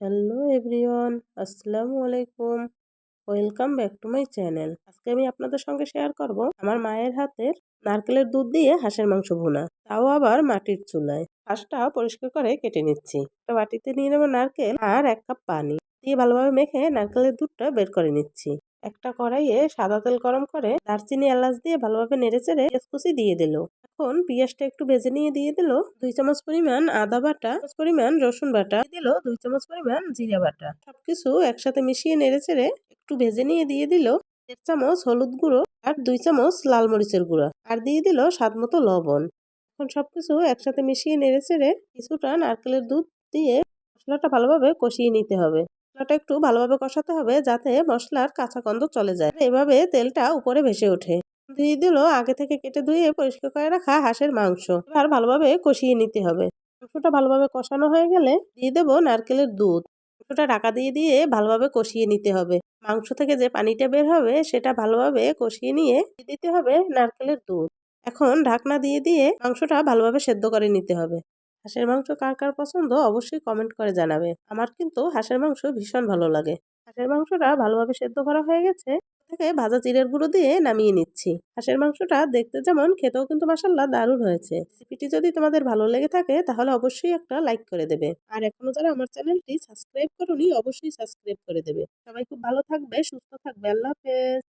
Hello everyone, আসসালামু আলাইকুম। Welcome back to my channel. আজকে আমি আপনাদের সঙ্গে শেয়ার করব আমার মায়ের হাতের নারকেলের দুধ দিয়ে হাঁসের মাংস ভুনা। তাও আবার মাটির চুলায়। হাঁসটা পরিষ্কার করে কেটে নিচ্ছি। বাটিতে নিয়ে নেব নারকেল আর এক কাপ পানি। দিয়ে ভালোভাবে মেখে নারকেলের দুধটা বের করে নিচ্ছি। একটা কড়াইয়ে সাদা তেল গরম করে দারচিনি এলাচ দিয়ে ভালোভাবে নেড়ে চেড়ে কুচি দিয়ে দিল। এখন পেঁয়াজটা একটু ভেজে নিয়ে দিয়ে দিল। দুই চামচ পরিমাণ আদা বাটা পরিমাণ রসুন বাটা দিল, দুই চামচ পরিমাণ জিরা বাটা। সবকিছু একসাথে মিশিয়ে নেড়ে চেড়ে একটু ভেজে নিয়ে দিয়ে দিল দেড় চামচ হলুদ গুঁড়ো আর দুই চামচ লাল মরিচের গুঁড়া আর দিয়ে দিল স্বাদ মতো লবণ। এখন সবকিছু একসাথে মিশিয়ে নেড়ে চেড়ে কিছুটা নারকেলের দুধ দিয়ে মশলাটা ভালোভাবে কষিয়ে নিতে হবে। মশলাটা একটু ভালোভাবে কষাতে হবে যাতে মশলার কাঁচা গন্ধ চলে যায়। এভাবে তেলটা উপরে ভেসে ওঠে। দিয়ে দিল আগে থেকে কেটে ধুয়ে পরিষ্কার করে রাখা হাঁসের মাংস। আর ভালোভাবে কষিয়ে নিতে হবে। মাংসটা ভালোভাবে কষানো হয়ে গেলে দিয়ে দেবো নারকেলের দুধ। মাংসটা ঢাকা দিয়ে দিয়ে ভালোভাবে কষিয়ে নিতে হবে। মাংস থেকে যে পানিটা বের হবে সেটা ভালোভাবে কষিয়ে নিয়ে দিতে হবে নারকেলের দুধ। এখন ঢাকনা দিয়ে দিয়ে মাংসটা ভালোভাবে সেদ্ধ করে নিতে হবে। হাঁসের মাংস কার কার পছন্দ অবশ্যই কমেন্ট করে জানাবে। আমার কিন্তু হাঁসের মাংস ভীষণ ভালো লাগে। হাঁসের মাংসটা ভালোভাবে সেদ্ধ করা হয়ে গেছে। থেকে ভাজা জিরের গুঁড়ো দিয়ে নামিয়ে নিচ্ছি। হাঁসের মাংসটা দেখতে যেমন খেতেও কিন্তু মাসাল্লাহ দারুণ হয়েছে। রেসিপিটি যদি তোমাদের ভালো লেগে থাকে তাহলে অবশ্যই একটা লাইক করে দেবে। আর এখনও যারা আমার চ্যানেলটি সাবস্ক্রাইব করুনি অবশ্যই সাবস্ক্রাইব করে দেবে। সবাই খুব ভালো থাকবে, সুস্থ থাকবে। আল্লাহ হাফেজ।